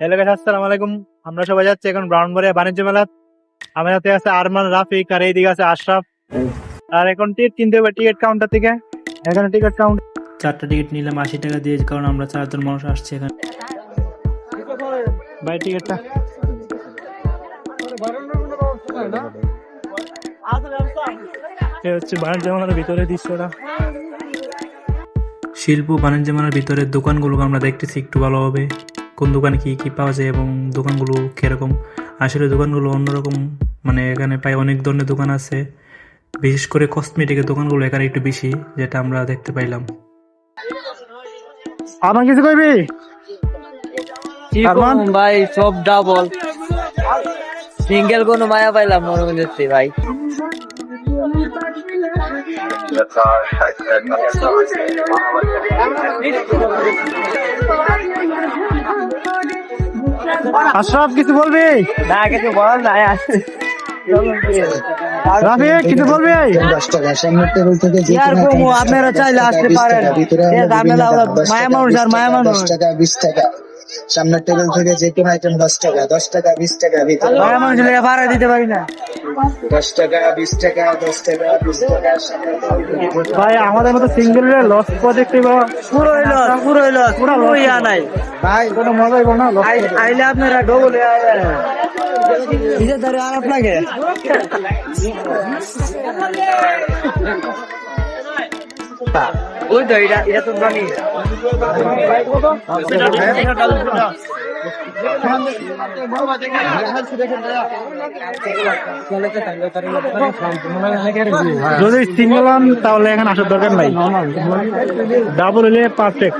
Hello guys আসসালামু আলাইকুম। আমরা সবাই যাচ্ছি এখন ব্রাউনবাড়িয়া বাণিজ্য মেলা আমার হাতে আছে আরমান রাফিক আর এইদিকে আছে আশরাফ। আর এখন টিকিট কিনতে হবে টিকিট কাউন্টার থেকে। এখানে টিকিট কাউন্টার চারটা টিকিট নিলাম আশি টাকা দিয়ে কারণ আমরা চারজন মানুষ আসছি এখানে। ভাই টিকিটটা হচ্ছে বাণিজ্য মেলার ভিতরে দৃশ্যটা। শিল্প বাণিজ্য মেলার ভিতরের দোকানগুলোকে আমরা দেখতেছি একটু ভালোভাবে কোন দোকানে কি কি পাওয়া যায় এবং দোকানগুলো কীরকম আসলে দোকানগুলো অন্যরকম মানে এখানে প্রায় অনেক ধরনের দোকান আছে বিশেষ করে কসমেটিকের দোকানগুলো এখানে একটু বেশি যেটা আমরা দেখতে পাইলাম আমার কিছু কইবি ভাই সব ডাবল সিঙ্গেল কোনো মায়া পাইলাম মনে হচ্ছে ভাই আশরাফ কিছু বলবি না কিছু বল না রাফিক কিছু বলবি সামনের টেবিল থেকে যে কোনো কমু, আপনারা দশ চাইলে আসতে পারেন। মায়া টাকা, মানুষ বিশ আর মায়া টাকা, মানুষ। টাকা বিশ টাকা সামনের টেবিল থেকে যে কোনো আইটেম দশ টাকা দশ টাকা বিশ টাকা ভিতরে মায়া মানুষ ভাড়া দিতে পারি না দশ টাকা বিশ টাকা দশ টাকা বিশ টাকা ভাই আমাদের মতো সিঙ্গেল লস প্রজেক্ট পুরো হইল পুরো হইল পুরো ইয়া নাই। ভাই কোনো মজা হইব না আইলে আপনারা ডবল নিজের ধরে আরাপ লাগে। ওই তো এটা এটা তো যদি সিঙ্গেল হন তাহলে এখানে আসার দরকার নাই। ডাবল হলে পারফেক্ট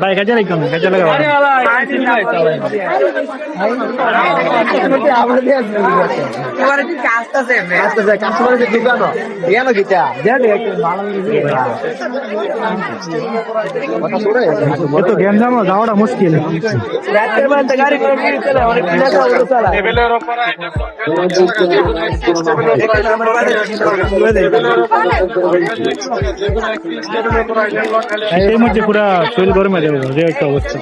ভাই কাজে লাগবে না কাজে লাগাবো কাজটা সেমে এ তো। গেম জামো যাওয়াটা মুশকিল এই মধ্যে পুরা শরীর গরমে যাবে যে একটা অবস্থা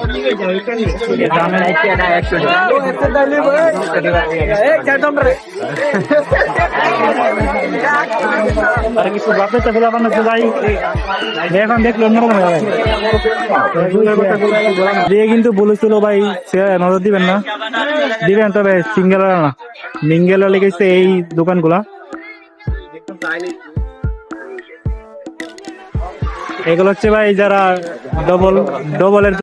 দামে আর কিছু বাপে তো ফেলা বানাতে যাই। এখন দেখল অন্যরকম যাবে দিয়ে কিন্তু বলেছিল ভাই, সে নজর দিবেন না। দিবেন তবে সিঙ্গেল না মিঙ্গেল লেগেছে এই দোকানগুলা। এগুলো হচ্ছে ভাই যারা ডবল ডবলের